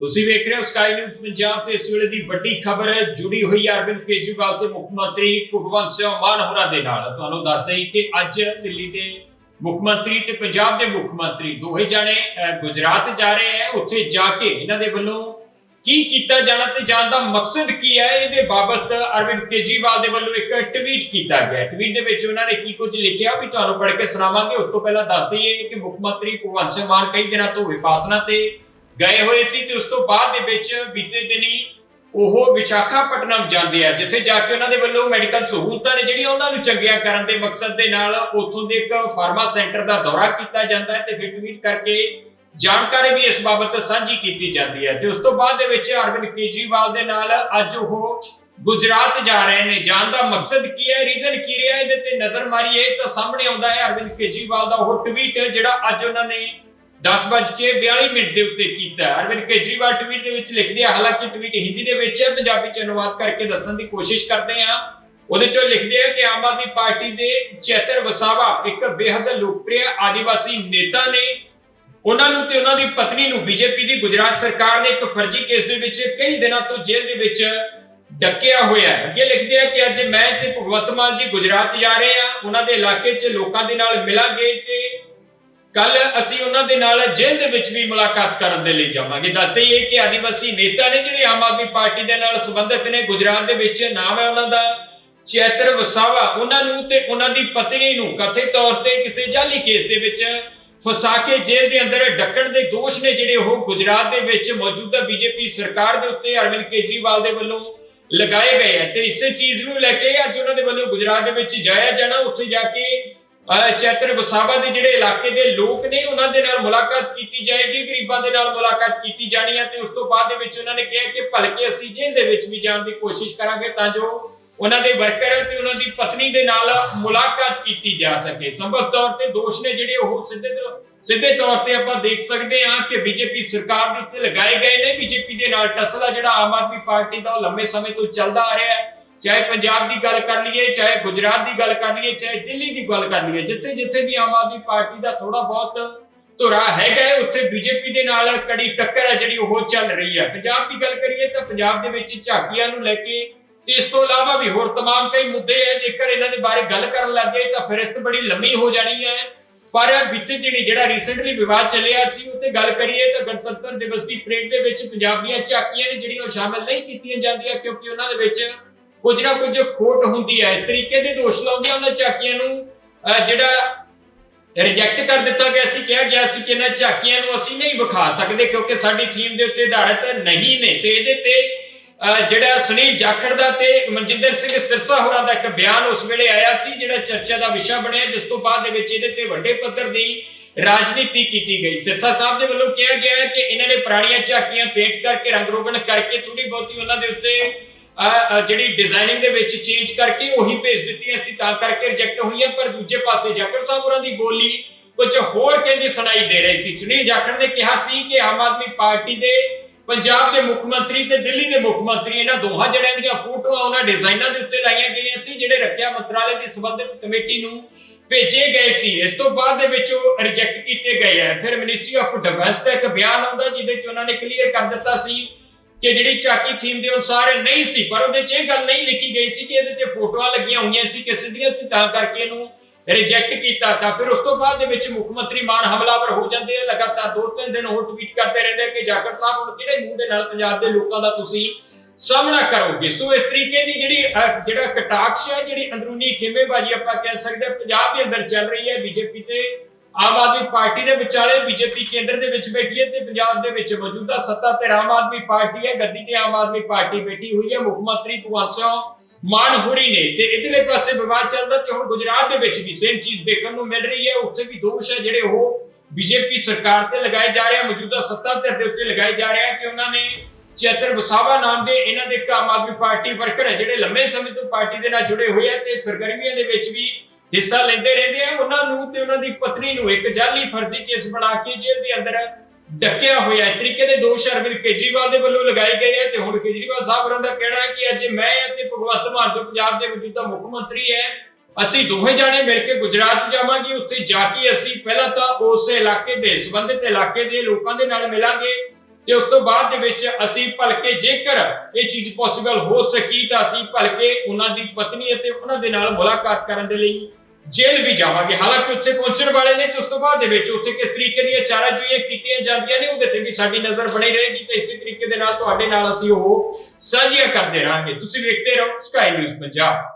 ਤੁਸੀਂ ਵੇਖ ਰਹੇ ਹੋ ਸਕਾਈ ਨਿਊਜ਼ ਪੰਜਾਬ ਤੇ ਇਸ ਵੇਲੇ ਦੀ ਵੱਡੀ ਖਬਰ ਜੁੜੀ ਹੋਈ ਹੈ। ਅਰਵਿੰਦ ਕੇਜਰੀਵਾਲ ਤੇ ਮੁੱਖ ਮੰਤਰੀ ਭਗਵੰਤ ਸਿੰਘ ਮਾਨ ਹੋਰਾਂ ਦੇ ਨਾਲ। ਤੁਹਾਨੂੰ ਦੱਸ ਦਈ ਕਿ ਅੱਜ ਦਿੱਲੀ ਦੇ ਮੁੱਖ ਮੰਤਰੀ ਤੇ ਪੰਜਾਬ ਦੇ ਮੁੱਖ ਮੰਤਰੀ ਦੋਹੇ ਜਾਣੇ ਗੁਜਰਾਤ ਜਾ ਰਹੇ ਹੈ। ਉੱਥੇ ਜਾ ਕੇ ਇਹਨਾਂ ਦੇ ਵੱਲੋਂ ਕੀ ਕੀਤਾ ਜਾਣਾ ਤੇ ਜਾਣ ਦਾ ਮਕਸਦ ਕੀ ਹੈ, ਇਹਦੇ ਬਾਬਤ ਅਰਵਿੰਦ ਕੇਜਰੀਵਾਲ ਦੇ ਵੱਲੋਂ ਇੱਕ ਟਵੀਟ ਕੀਤਾ ਗਿਆ। ਟਵੀਟ ਦੇ ਵਿੱਚ ਉਹਨਾਂ ਨੇ ਕੀ ਕੁਝ ਲਿਖਿਆ ਵੀ ਤੁਹਾਨੂੰ ਪੜ੍ਹ ਕੇ ਸੁਣਾਵਾਂਗੇ। ਉਸ ਤੋਂ ਪਹਿਲਾਂ ਦੱਸ ਦਈਏ ਕਿ ਮੁੱਖ ਮੰਤਰੀ ਭਗਵੰਤ ਸਿੰਘ ਮਾਨ ਕਈ ਦਿਨਾਂ ਤੋਂ ਵਿਪਾਸਨਾ ਤੇ ਗਏ ਹੋਏ ਸੀ ਤੇ ਉਸ ਤੋਂ ਬਾਅਦ ਦੇ ਵਿੱਚ ਬੀਤੇ ਦਿਨੀ ਉਹ ਵਿਸ਼ਾਖਾਪਟਨਮ ਜਾਂਦੇ ਆ, ਜਿੱਥੇ ਜਾ ਕੇ ਉਹਨਾਂ ਦੇ ਵੱਲੋਂ ਮੈਡੀਕਲ ਸਹੂਲਤਾਂ ਨੇ ਜਿਹੜੀਆਂ ਉਹਨਾਂ ਨੂੰ ਚੰਗੀਆਂ ਕਰਨ ਦੇ ਮਕਸਦ ਦੇ ਨਾਲ ਉੱਥੋਂ ਦੇ ਇੱਕ ਫਾਰਮਾ ਸੈਂਟਰ ਦਾ ਦੌਰਾ ਕੀਤਾ ਜਾਂਦਾ ਹੈ ਤੇ ਫਿਰ ਟਵੀਟ ਕਰਕੇ ਜਾਣਕਾਰੀ ਵੀ ਇਸ ਬਾਬਤ ਸਾਂਝੀ ਕੀਤੀ ਜਾਂਦੀ ਹੈ ਤੇ ਉਸ ਤੋਂ ਬਾਅਦ ਦੇ ਵਿੱਚ ਅਰਵਿੰਦ ਕੇਜਰੀਵਾਲ ਦੇ ਨਾਲ ਅੱਜ ਉਹ ਗੁਜਰਾਤ ਜਾ ਰਹੇ ਨੇ। ਜਾਣ ਦਾ ਮਕਸਦ ਕੀ ਹੈ ਰੀਜ਼ਨ ਕੀ ਰਿਹਾ ਇਹਦੇ ਤੇ ਨਜ਼ਰ ਮਾਰੀਏ ਤਾਂ ਸਾਹਮਣੇ ਆਉਂਦਾ ਹੈ ਅਰਵਿੰਦ ਕੇਜਰੀਵਾਲ ਦਾ ਉਹ ਟਵੀਟ ਜਿਹੜਾ ਅੱਜ ਉਹਨਾਂ ਨੇ 10:42 ਮਿੰਟ ਦੇ ਉੱਤੇ ਕੀਤਾ ਅਰਵਿੰਦ ਕੇਜਰੀਵਾਲ ਟਵੀਟ ਦੇ ਵਿੱਚ ਲਿਖਦੇ ਆ ਹਾਲਾਂਕਿ ਟਵੀਟ ਹਿੰਦੀ ਦੇ ਵਿੱਚ ਹੈ, ਪੰਜਾਬੀ ਚ ਅਨੁਵਾਦ ਕਰਕੇ ਦੱਸਣ ਦੀ ਕੋਸ਼ਿਸ਼ ਕਰਦੇ ਆ ਉਹਦੇ ਚੋਂ ਲਿਖਦੇ ਆ ਕਿ ਆਮ ਆਦਮੀ ਪਾਰਟੀ ਦੇ ਚੇਤਰ ਵਸਾਵਾ ਇੱਕ ਬੇਹੱਦ ਲੋਕਪ੍ਰਿਯ ਆਦੀਵਾਸੀ ਨੇਤਾ ਨੇ। ਉਹਨਾਂ ਨੂੰ ਤੇ ਉਹਨਾਂ ਦੀ ਪਤਨੀ ਨੂੰ ਬੀਜੇਪੀ ਦੀ ਗੁਜਰਾਤ ਸਰਕਾਰ ਨੇ ਇੱਕ ਫਰਜ਼ੀ ਕੇਸ ਦੇ ਵਿੱਚ ਕਈ ਦਿਨਾਂ ਤੋਂ ਜੇਲ੍ਹ ਦੇ ਵਿੱਚ ਡੱਕਿਆ ਹੋਇਆ ਹੈ। ਅੱਗੇ ਲਿਖਦੇ ਆ ਕਿ ਅੱਜ ਮੈਂ ਤੇ ਭਗਵੰਤ ਮਾਨ ਜੀ ਗੁਜਰਾਤ ਜਾ ਰਹੇ ਆ ਉਹਨਾਂ ਦੇ ਇਲਾਕੇ 'ਚ ਲੋਕਾਂ ਦੇ ਨਾਲ ਮਿਲਾਂਗੇ ਤੇ ਕੱਲ ਅਸੀਂ ਉਹਨਾਂ ਦੇ ਨਾਲ ਜੇਲ੍ਹ ਦੇ ਵਿੱਚ ਵੀ ਮੁਲਾਕਾਤ ਕਰਨ ਦੇ ਲਈ ਜਾਵਾਂਗੇ। ਦੱਸਦੇ ਹੀ ਕਿ ਆਦੀਵਾਸੀ ਨੇਤਾ ਨੇ ਜਿਹੜੇ ਆਮ ਆਦਮੀ ਪਾਰਟੀ ਦੇ ਨਾਲ ਸੰਬੰਧਿਤ ਨੇ, ਗੁਜਰਾਤ ਦੇ ਵਿੱਚ ਨਾਮ ਹੈ ਉਹਨਾਂ ਦਾ ਚੈਤਰ ਵਸਾਵਾ। ਉਹਨਾਂ ਨੂੰ ਤੇ ਉਹਨਾਂ ਦੀ ਪਤਨੀ ਨੂੰ ਕਥਿਤ ਤੌਰ ਤੇ ਕਿਸੇ ਜਾਲੀ ਕੇਸ ਦੇ ਵਿੱਚ ਫਸਾ ਕੇ ਜੇਲ੍ਹ ਦੇ ਅੰਦਰ ਡੱਕਣ ਦੇ ਦੋਸ਼ ਨੇ ਜਿਹੜੇ ਉਹ ਗੁਜਰਾਤ ਦੇ ਵਿੱਚ ਮੌਜੂਦਾ ਬੀਜੇਪੀ ਸਰਕਾਰ ਦੇ ਉੱਤੇ ਅਰਵਿੰਦ ਕੇਜਰੀਵਾਲ ਦੇ ਵੱਲੋਂ ਲਗਾਏ ਗਏ ਹੈ ਤੇ ਇਸੇ ਚੀਜ਼ ਨੂੰ ਲੈ ਕੇ ਅੱਜ ਉਹਨਾਂ ਦੇ ਵੱਲੋਂ ਗੁਜਰਾਤ ਦੇ ਵਿੱਚ ਜਾਇਆ ਜਾਣਾ, ਉੱਥੇ ਜਾ ਕੇ ਚੈਤਰ ਵਸਾਵਾ ਦੇ ਜਿਹੜੇ ਇਲਾਕੇ ਦੇ ਲੋਕ ਨੇ, ਉਹਨਾਂ ਦੇ ਨਾਲ ਮੁਲਾਕਾਤ ਕੀਤੀ ਜਾਏਗੀ, ਗਰੀਬਾਂ ਦੇ ਨਾਲ ਮੁਲਾਕਾਤ ਕੀਤੀ ਜਾਣੀ ਹੈ ਤੇ ਉਸ ਤੋਂ ਬਾਅਦ ਦੇ ਵਿੱਚ ਉਹਨਾਂ ਨੇ ਕਿਹਾ ਕਿ ਭਲਕੇ ਅਸੀਂ ਜੇਲ੍ਹ ਦੇ ਵਿੱਚ ਵੀ ਜਾਣ ਦੀ ਕੋਸ਼ਿਸ਼ ਕਰਾਂਗੇ ਤਾਂ ਜੋ ਉਹਨਾਂ ਦੇ ਵਰਕਰ ਤੇ ਉਹਨਾਂ ਦੀ ਪਤਨੀ ਦੇ ਨਾਲ ਮੁਲਾਕਾਤ ਕੀਤੀ ਜਾ ਸਕੇ। ਸੰਭਵ ਤੌਰ ਤੇ ਦੋਸ਼ ਨੇ ਜਿਹੜੇ ਉਹ ਸਿੱਧੇ ਸਿੱਧੇ ਤੌਰ ਤੇ ਆਪਾਂ ਦੇਖ ਸਕਦੇ ਹਾਂ ਕਿ ਬੀਜੇਪੀ ਸਰਕਾਰ ਦੇ ਉੱਤੇ ਲਗਾਏ ਗਏ ਨੇ। ਬੀਜੇਪੀ ਦੇ ਨਾਲ ਟਸਲਾ ਜਿਹੜਾ ਆਮ ਆਦਮੀ ਪਾਰਟੀ ਦਾ ਉਹ ਲੰਬੇ ਸਮੇਂ ਤੋਂ ਚੱਲਦਾ ਆ ਰਿਹਾ ਹੈ। ਚਾਹੇ ਪੰਜਾਬ ਦੀ ਗੱਲ ਕਰ ਲਈਏ ਚਾਹੇ ਗੁਜਰਾਤ ਦੀ ਗੱਲ ਕਰ ਲਈਏ ਚਾਹੇ ਦਿੱਲੀ ਦੀ ਗੱਲ ਕਰ ਲਈਏ ਜਿੱਥੇ ਜਿੱਥੇ ਵੀ ਆਮ ਆਦਮੀ ਪਾਰਟੀ ਦਾ ਥੋੜਾ ਬਹੁਤ ਧੁਰਾ ਹੈਗਾ ਹੈ, ਉੱਥੇ ਬੀਜੇਪੀ ਦੇ ਨਾਲ ਕੜੀ ਟੱਕਰ ਹੈ ਜਿਹੜੀ ਉਹ ਚੱਲ ਰਹੀ ਹੈ ਪੰਜਾਬ ਦੀ ਗੱਲ ਕਰੀਏ ਤਾਂ ਪੰਜਾਬ ਦੇ ਵਿੱਚ ਝਾਕੀਆਂ ਨੂੰ ਲੈ ਕੇ ਤੇ ਇਸ ਤੋਂ ਇਲਾਵਾ ਵੀ ਹੋਰ तमाम ਕਈ ਮੁੱਦੇ ਹੈ ਜੇਕਰ ਇਹਨਾਂ ਦੇ ਬਾਰੇ ਗੱਲ ਕਰਨ ਲੱਗੇ ਤਾਂ ਫਿਰਿਸਤ ਬੜੀ ਲੰਮੀ ਹੋ ਜਾਣੀ ਹੈ ਪਰ ਬੀਤੇ ਦਿਨੀ ਜਿਹੜਾ ਰੀਸੈਂਟਲੀ ਵਿਵਾਦ ਚੱਲਿਆ ਸੀ ਉੱਤੇ ਗੱਲ ਕਰੀਏ ਤਾਂ ਗਣਤੰਤਰ ਦਿਵਸ ਦੀ ਪਰੇਡ ਦੇ ਵਿੱਚ ਪੰਜਾਬ ਦੀਆਂ ਝਾਕੀਆਂ ਨੇ ਜਿਹੜੀਆਂ ਉਹ ਸ਼ਾਮਲ ਨਹੀਂ ਕੀਤੀਆਂ ਜਾਂਦੀਆਂ ਕਿਉਂਕਿ ਉਹਨਾਂ ਦੇ ਵਿੱਚ ਕੁਝ ਨਾ ਕੁਝ ਖੋਟ ਹੁੰਦੀ ਹੈ ਇਸ ਤਰੀਕੇ ਦੇ ਦੋਸ਼ ਲਾਉਂਦੀਆਂ ਉਹਨਾਂ ਝਾਕੀਆਂ ਨੂੰ ਜਿਹੜਾ ਰਿਜੈਕਟ ਕਰ ਦਿੱਤਾ ਗਿਆ ਸੀ, ਕਿਹਾ ਗਿਆ ਸੀ ਕਿ ਇਹਨਾਂ ਝਾਕੀਆਂ ਨੂੰ ਅਸੀਂ ਨਹੀਂ ਵਿਖਾ ਸਕਦੇ ਕਿਉਂਕਿ ਸਾਡੀ ਥੀਮ ਦੇ ਉੱਤੇ ਆਧਾਰਿਤ ਨਹੀਂ ਨੇ। ਤੇ ਇਹਦੇ ਤੇ ਜਿਹੜਾ ਸੁਨੀਲ ਜਾਖੜ ਦਾ ਤੇ ਮਨਜਿੰਦਰ ਸਿੰਘ ਸਿਰਸਾ ਹੋਰਾਂ ਦਾ ਇੱਕ ਬਿਆਨ ਉਸ ਵੇਲੇ ਆਇਆ ਸੀ, ਜਿਹੜਾ ਚਰਚਾ ਦਾ ਵਿਸ਼ਾ ਬਣਿਆ, ਜਿਸ ਤੋਂ ਬਾਅਦ ਦੇ ਵਿੱਚ ਇਹਦੇ ਤੇ ਵੱਡੇ ਪੱਧਰ ਦੀ ਰਾਜਨੀਤੀ ਕੀਤੀ ਗਈ। ਸਿਰਸਾ ਸਾਹਿਬ ਦੇ ਵੱਲੋਂ ਕਿਹਾ ਗਿਆ ਕਿ ਇਹਨਾਂ ਨੇ ਪੁਰਾਣੀਆਂ ਝਾਕੀਆਂ ਪੇਂਟ ਕਰਕੇ, ਰੰਗ ਰੋਗਨ ਕਰਕੇ ਥੋੜੀ ਬਹੁਤੀ ਉਹਨਾਂ ਦੇ ਉੱਤੇ ਜਿਹੜੀ ਡਿਜ਼ਾਈਨਿੰਗ ਦੇ ਵਿੱਚ ਚੇਂਜ ਕਰਕੇ ਉਹੀ ਭੇਜ ਦਿੱਤੀਆਂ ਸੀ, ਤਾਂ ਕਰਕੇ ਰਿਜੈਕਟ ਹੋਈਆਂ, ਪਰ ਦੂਜੇ ਪਾਸੇ ਜਾਖੜ ਸਾਹਿਬ ਹੋਰਾਂ ਦੀ ਬੋਲੀ ਕੁਝ ਹੋਰ ਕਹਿੰਦੀ ਸੁਣਾਈ ਦੇ ਰਹੀ ਸੀ। ਸੁਨੀਲ ਜਾਖੜ ਨੇ ਕਿਹਾ ਸੀ ਕਿ ਆਮ ਆਦਮੀ ਪਾਰਟੀ ਦੇ, ਪੰਜਾਬ ਦੇ ਮੁੱਖ ਮੰਤਰੀ ਤੇ ਦਿੱਲੀ ਦੇ ਮੁੱਖ ਮੰਤਰੀ, ਇਹਨਾਂ ਦੋਹਾਂ ਜਣਿਆਂ ਦੀਆਂ ਫੋਟੋਆਂ ਉਹਨਾਂ ਡਿਜ਼ਾਈਨਾਂ ਦੇ ਉੱਤੇ ਲਾਈਆਂ ਗਈਆਂ ਸੀ, ਜਿਹੜੇ ਰੱਖਿਆ ਮੰਤਰਾਲੇ ਦੀ ਸੰਬੰਧਿਤ ਕਮੇਟੀ ਨੂੰ ਭੇਜੇ ਗਏ ਸੀ। ਇਸ ਤੋਂ ਬਾਅਦ ਦੇ ਵਿੱਚ ਉਹ ਰਿਜੈਕਟ ਕੀਤੇ ਗਏ ਹੈ ਫਿਰ ਮਿਨਿਸਟਰੀ ਆਫ ਡਿਫੈਂਸ ਦਾ ਇੱਕ ਬਿਆਨ ਆਉਂਦਾ, ਜਿਹਦੇ ਚ ਉਹਨਾਂ ਨੇ ਕਲੀਅਰ ਕਰ ਦਿੱਤਾ ਸੀ ਕਿ ਜਿਹੜੀ ਚਾਕੀ ਥੀਮ ਦੇ ਅਨੁਸਾਰ ਨਹੀਂ ਸੀ, ਪਰ ਉਹਦੇ ਚ ਇਹ ਗੱਲ ਨਹੀਂ ਲਿਖੀ ਗਈ ਸੀ ਕਿ ਇਹਦੇ ਤੇ ਫੋਟੋਆਂ ਲੱਗੀਆਂ ਹੋਈਆਂ ਸੀ ਕਿਸੇ ਦੀਆਂ ਸੀ, ਤਾਂ ਕਰਕੇ ਇਹਨੂੰ ਰਿਜੈਕਟ ਕੀਤਾ ਤਾਂ ਫਿਰ ਉਸ ਤੋਂ ਬਾਅਦ ਦੇ ਵਿੱਚ ਮੁੱਖ ਮੰਤਰੀ ਮਾਨ ਹਮਲਾਵਰ ਹੋ ਜਾਂਦੇ ਆ, ਲਗਾਤਾਰ ਦੋ ਤਿੰਨ ਦਿਨ ਉਹ ਟਵੀਟ ਕਰਦੇ ਰਹਿੰਦੇ ਆ ਕਿ ਜਾਖੜ ਸਾਹਿਬ ਹੁਣ ਕਿਹੜੇ ਮੂੰਹ ਦੇ ਨਾਲ ਪੰਜਾਬ ਦੇ ਲੋਕਾਂ ਦਾ ਤੁਸੀਂ ਸਾਹਮਣਾ ਕਰੋਗੇ? ਸੋ ਇਸ ਤਰੀਕੇ ਦੀ ਜਿਹੜੀ ਜਿਹੜਾ ਕਟਾਕਸ਼ ਹੈ, ਜਿਹੜੀ ਅੰਦਰੂਨੀ ਖੇਮੇਬਾਜ਼ੀ ਆਪਾਂ ਕਹਿ ਸਕਦੇ ਹਾਂ ਪੰਜਾਬ ਦੇ ਅੰਦਰ ਚੱਲ ਰਹੀ ਹੈ, ਬੀਜੇਪੀ ਤੇ ਆਮ ਆਦਮੀ ਪਾਰਟੀ ਦੇ ਵਿਚਾਲੇ ਬੀਜੇਪੀ ਕੇਂਦਰ ਦੇ ਵਿੱਚ ਬੈਠੀ ਹੈ ਤੇ ਪੰਜਾਬ ਦੇ ਵਿੱਚ ਮੌਜੂਦਾ ਸੱਤਾ ਤੇ ਆਮ ਆਦਮੀ ਪਾਰਟੀ ਹੈ, ਗੱਦੀ ਤੇ ਆਮ ਆਦਮੀ ਪਾਰਟੀ ਬੈਠੀ ਹੋਈ ਹੈ, ਮੁੱਖ ਮੰਤਰੀ ਭਗਵੰਤ ਸਿੰਘ ਮਾਨ ਹੋਰੀ ਨੇ ਤੇ ਇਧਰਲੇ ਪਾਸੇ ਵਿਵਾਦ ਚੱਲਦਾ ਤੇ ਹੁਣ ਗੁਜਰਾਤ ਦੇ ਵਿੱਚ ਵੀ ਸੇਮ ਚੀਜ਼ ਦੇਖਣ ਨੂੰ ਮਿਲ ਰਹੀ ਹੈ। ਉੱਥੇ ਵੀ ਦੋਸ਼ ਹੈ ਜਿਹੜੇ ਉਹ ਬੀਜੇਪੀ ਸਰਕਾਰ ਤੇ ਲਗਾਏ ਜਾ ਰਹੇ ਮੌਜੂਦਾ ਸੱਤਾ ਧਿਰ ਦੇ ਉੱਤੇ ਲਗਾਏ ਜਾ ਰਿਹਾ ਕਿ ਉਹਨਾਂ ਨੇ ਚੇਤਰ ਵਸਾਵਾ ਨਾਮ ਦੇ ਇਹਨਾਂ ਦੇ ਇੱਕ ਆਮ ਆਦਮੀ ਪਾਰਟੀ ਵਰਕਰ ਹੈ, ਜਿਹੜੇ ਲੰਮੇ ਸਮੇਂ ਤੋਂ ਪਾਰਟੀ ਦੇ ਨਾਲ ਜੁੜੇ ਹੋਏ ਆ ਤੇ ਸਰਗਰਮੀਆਂ ਦੇ ਵਿੱਚ ਵੀ ਹਿੱਸਾ ਲੈਂਦੇ ਰਹਿੰਦੇ ਆ, ਉਹਨਾਂ ਨੂੰ ਤੇ ਉਹਨਾਂ ਦੀ ਪਤਨੀ ਨੂੰ ਇੱਕ ਜਾਲੀ ਫਰਜ਼ੀ ਕੇਸ ਬਣਾ ਕੇ ਜੇਲ੍ਹ ਦੇ ਅੰਦਰ ਡੱਕਿਆ ਹੋਇਆ ਇਸ ਤਰੀਕੇ ਦੇ ਦੋਸ਼ ਅਰਵਿੰਦ ਕੇਜਰੀਵਾਲ ਦੇ ਵੱਲੋਂ ਲਗਾਏ ਗਏ ਆ ਤੇ ਹੁਣ ਕੇਜਰੀਵਾਲ ਸਾਹਿਬ ਹੋਰਾਂ ਦਾ ਕਹਿਣਾ ਹੈ ਕਿ ਅੱਜ ਮੈਂ ਅਤੇ ਭਗਵੰਤ ਮਾਨ ਜੋ ਪੰਜਾਬ ਦੇ ਮੌਜੂਦਾ ਮੁੱਖ ਮੰਤਰੀ ਹੈ, ਅਸੀਂ ਦੋਵੇਂ ਜਾਣੇ ਮਿਲ ਕੇ ਗੁਜਰਾਤ ਜਾਵਾਂਗੇ, ਉੱਥੇ ਜਾ ਕੇ ਅਸੀਂ ਪਹਿਲਾਂ ਤਾਂ ਉਸ ਇਲਾਕੇ ਦੇ, ਸੰਬੰਧਿਤ ਇਲਾਕੇ ਦੇ ਲੋਕਾਂ ਦੇ ਨਾਲ ਮਿਲਾਂਗੇ ਤੇ ਉਸ ਤੋਂ ਬਾਅਦ ਦੇ ਵਿੱਚ ਅਸੀਂ ਭਲਕੇ ਜੇਕਰ ਇਹ ਚੀਜ਼ ਪੋਸੀਬਲ ਹੋ ਸਕੀ ਤਾਂ ਅਸੀਂ ਭਲਕੇ ਉਹਨਾਂ ਦੀ ਪਤਨੀ ਅਤੇ ਉਹਨਾਂ ਦੇ ਨਾਲ ਮੁਲਾਕਾਤ ਕਰਨ ਦੇ ਲਈ ਜੇਲ੍ਹ ਵੀ ਜਾਵਾਂਗੇ। ਹਾਲਾਂਕਿ ਉੱਥੇ ਪਹੁੰਚਣ ਵਾਲੇ ਨੇ ਤੇ ਉਸ ਤੋਂ ਬਾਅਦ ਦੇ ਵਿੱਚ ਉੱਥੇ ਕਿਸ ਤਰੀਕੇ ਦੀਆਂ ਚਾਰਾਜੋਈਆਂ ਕੀਤੀਆਂ ਜਾਂਦੀਆਂ ਨੇ, ਉਹਦੇ ਤੇ ਵੀ ਸਾਡੀ ਨਜ਼ਰ ਬਣੀ ਰਹੇਗੀ ਤੇ ਇਸੇ ਤਰੀਕੇ ਦੇ ਨਾਲ ਤੁਹਾਡੇ ਨਾਲ ਅਸੀਂ ਉਹ ਸਾਂਝੀਆਂ ਕਰਦੇ ਰਹਾਂਗੇ। ਤੁਸੀਂ ਵੇਖਦੇ ਰਹੋ ਸਕਾਈ ਨਿਊਜ਼ ਪੰਜਾਬ।